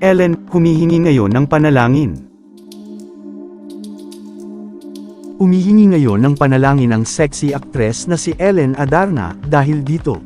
Ellen, humihingi ngayon ng panalangin. Humihingi ngayon ng panalangin ang sexy actress na si Ellen Adarna dahil dito.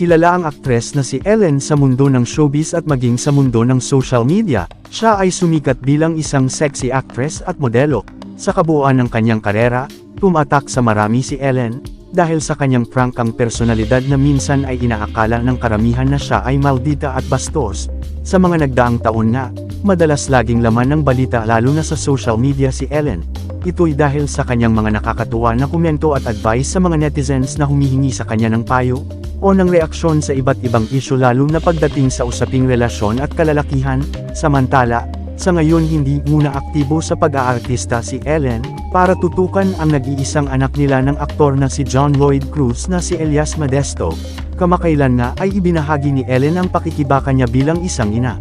Kilala ang aktres na si Ellen sa mundo ng showbiz at maging sa mundo ng social media. Siya ay sumikat bilang isang sexy actress at modelo. Sa kabuuan ng kanyang karera, tumatak sa marami si Ellen, dahil sa kanyang prangkang personalidad na minsan ay inaakala ng karamihan na siya ay maldita at bastos. Sa mga nagdaang taon nga, madalas laging laman ng balita lalo na sa social media si Ellen. Ito'y dahil sa kanyang mga nakakatuwa na komento at advice sa mga netizens na humihingi sa kanya ng payo, o ng reaksyon sa iba't ibang isyu lalo na pagdating sa usaping relasyon at kalalakihan, samantala, sa ngayon hindi muna aktibo sa pag-aartista si Ellen, para tutukan ang nag-iisang anak nila ng aktor na si John Lloyd Cruz na si Elias Modesto, kamakailan nga ay ibinahagi ni Ellen ang pakikibaka niya bilang isang ina.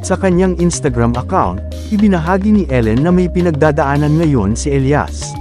Sa kanyang Instagram account, ibinahagi ni Ellen na may pinagdadaanan ngayon si Elias.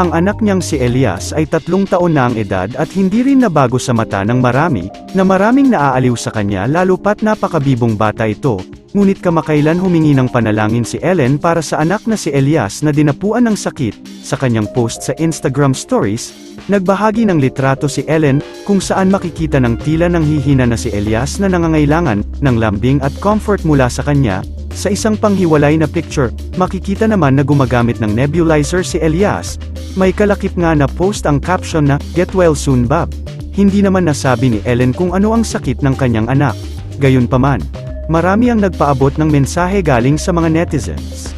Ang anak niyang si Elias ay tatlong taon na ang edad at hindi rin nabago sa mata ng marami, na maraming naaaliw sa kanya lalo pat napakabibong bata ito, ngunit kamakailan humingi ng panalangin si Ellen para sa anak na si Elias na dinapuan ng sakit, sa kanyang post sa Instagram stories, nagbahagi ng litrato si Ellen, kung saan makikita ng tila ng hihina na si Elias na nangangailangan, ng lambing at comfort mula sa kanya, sa isang panghiwalay na picture, makikita naman na gumagamit ng nebulizer si Elias. May kalakip nga na post ang caption na, Get well soon Bob. Hindi naman nasabi ni Ellen kung ano ang sakit ng kanyang anak. Gayunpaman, marami ang nagpaabot ng mensahe galing sa mga netizens.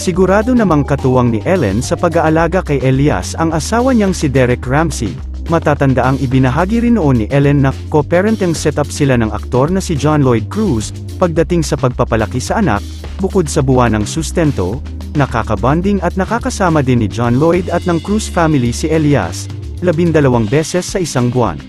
Sigurado namang katuwang ni Ellen sa pag-aalaga kay Elias ang asawa niyang si Derek Ramsey. Matatanda ang ibinahagi rin noon ni Ellen na co-parenting setup sila ng aktor na si John Lloyd Cruz, pagdating sa pagpapalaki sa anak, bukod sa buwan ng sustento, nakakabonding at nakakasama din ni John Lloyd at ng Cruz family si Elias, labindalawang beses sa isang buwan.